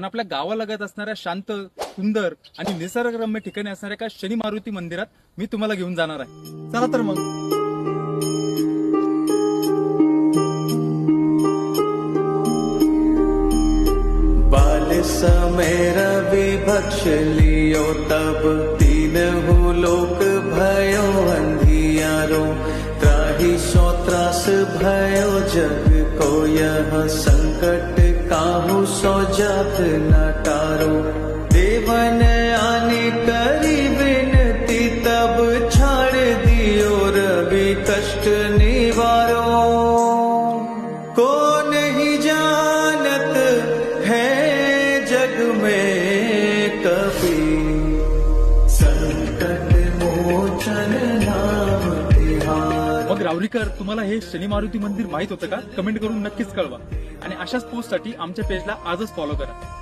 पण आपल्या गावालगत असणाऱ्या शांत सुंदर आणि निसर्गरम्य ठिकाणी असणाऱ्या एका शनी मारुती मंदिरात मी तुम्हाला घेऊन जाणार आहे. चला तर मग. लियो तब तीन हो लोक भयो अंधियारो त्राही सो त्रास भयो जग को यह संकट काहू सो जात न टारो देवन आने करी विनती तब छाड़ दियो रवि कष्ट निवारो। को नहीं जानत है जग में कभी? संकट मोचन नाम तिहार। मग रावरीकर तुम्हाला हे शनी मारुती मंदिर माहीत होतं का? कमेंट करून नक्कीच कळवा. आणि अशाच पोस्टसाठी आमच्या पेजला आजच फॉलो करा.